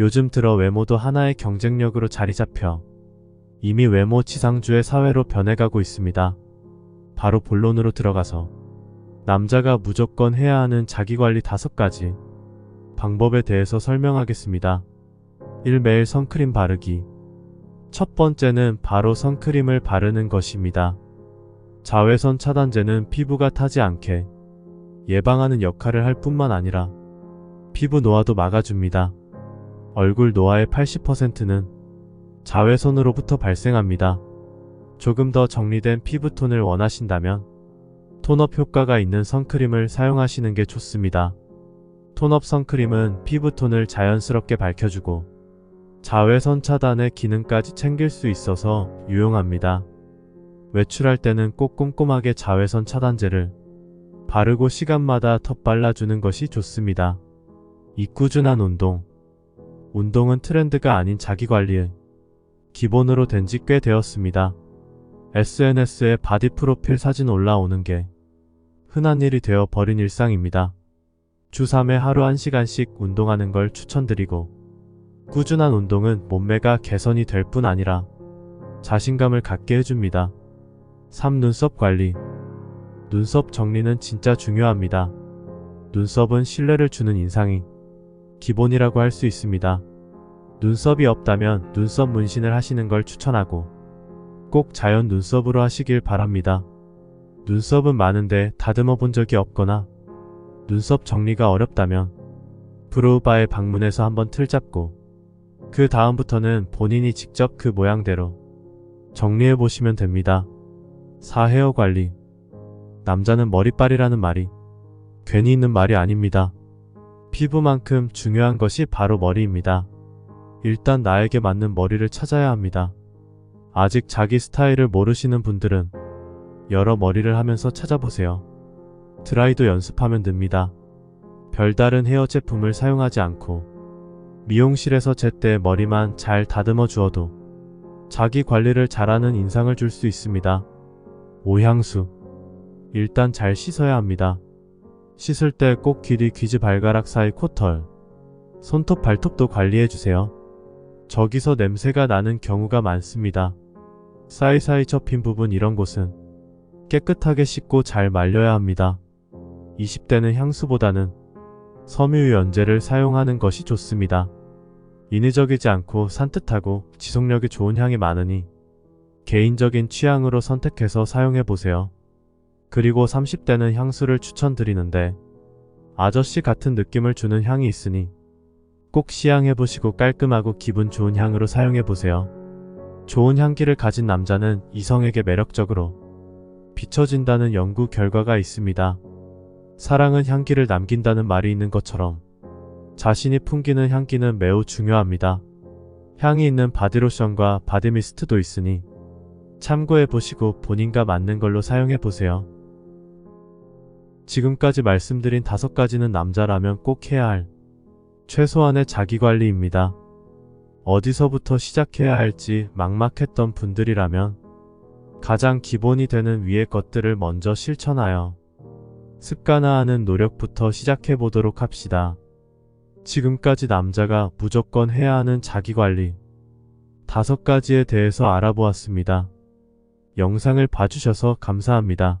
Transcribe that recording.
요즘 들어 외모도 하나의 경쟁력으로 자리 잡혀 이미 외모 지상주의 사회로 변해가고 있습니다. 바로 본론으로 들어가서 남자가 무조건 해야 하는 자기관리 다섯 가지 방법에 대해서 설명하겠습니다. 1. 매일 선크림 바르기. 첫 번째는 바로 선크림을 바르는 것입니다. 자외선 차단제는 피부가 타지 않게 예방하는 역할을 할 뿐만 아니라 피부 노화도 막아줍니다. 얼굴 노화의 80%는 자외선으로부터 발생합니다. 조금 더 정리된 피부톤을 원하신다면 톤업 효과가 있는 선크림을 사용하시는 게 좋습니다. 톤업 선크림은 피부톤을 자연스럽게 밝혀주고 자외선 차단의 기능까지 챙길 수 있어서 유용합니다. 외출할 때는 꼭 꼼꼼하게 자외선 차단제를 바르고 시간마다 덧 발라주는 것이 좋습니다. 이 꾸준한 운동. 운동은 트렌드가 아닌 자기관리의 기본으로 된 지 꽤 되었습니다. SNS에 바디 프로필 사진 올라오는 게 흔한 일이 되어 버린 일상입니다. 주 3회 하루 1시간씩 운동하는 걸 추천드리고 꾸준한 운동은 몸매가 개선이 될 뿐 아니라 자신감을 갖게 해줍니다. 3. 눈썹 관리 눈썹 정리는 진짜 중요합니다. 눈썹은 신뢰를 주는 인상이 기본이라고 할 수 있습니다. 눈썹이 없다면 눈썹 문신을 하시는 걸 추천하고 꼭 자연 눈썹으로 하시길 바랍니다. 눈썹은 많은데 다듬어 본 적이 없거나 눈썹 정리가 어렵다면 브로우바에 방문해서 한번 틀 잡고 그 다음부터는 본인이 직접 그 모양대로 정리해 보시면 됩니다. 4. 헤어 관리 남자는 머리빨이라는 말이 괜히 있는 말이 아닙니다. 피부만큼 중요한 것이 바로 머리입니다. 일단 나에게 맞는 머리를 찾아야 합니다. 아직 자기 스타일을 모르시는 분들은 여러 머리를 하면서 찾아보세요. 드라이도 연습하면 됩니다. 별다른 헤어 제품을 사용하지 않고 미용실에서 제때 머리만 잘 다듬어 주어도 자기 관리를 잘하는 인상을 줄 수 있습니다. 오향수. 일단 잘 씻어야 합니다. 씻을 때 꼭 귀리 귀지 발가락 사이 코털, 손톱 발톱도 관리해 주세요. 저기서 냄새가 나는 경우가 많습니다. 사이사이 접힌 부분 이런 곳은 깨끗하게 씻고 잘 말려야 합니다. 20대는 향수보다는 섬유 연제를 사용하는 것이 좋습니다. 인위적이지 않고 산뜻하고 지속력이 좋은 향이 많으니 개인적인 취향으로 선택해서 사용해 보세요. 그리고 30대는 향수를 추천드리는데 아저씨 같은 느낌을 주는 향이 있으니 꼭 시향해 보시고 깔끔하고 기분 좋은 향으로 사용해 보세요. 좋은 향기를 가진 남자는 이성에게 매력적으로 비춰진다는 연구 결과가 있습니다. 사랑은 향기를 남긴다는 말이 있는 것처럼 자신이 풍기는 향기는 매우 중요합니다. 향이 있는 바디로션과 바디미스트도 있으니 참고해 보시고 본인과 맞는 걸로 사용해 보세요. 지금까지 말씀드린 다섯 가지는 남자라면 꼭 해야 할 최소한의 자기관리입니다. 어디서부터 시작해야 할지 막막했던 분들이라면 가장 기본이 되는 위의 것들을 먼저 실천하여 습관화하는 노력부터 시작해 보도록 합시다. 지금까지 남자가 무조건 해야 하는 자기관리 다섯 가지에 대해서 알아보았습니다. 영상을 봐주셔서 감사합니다.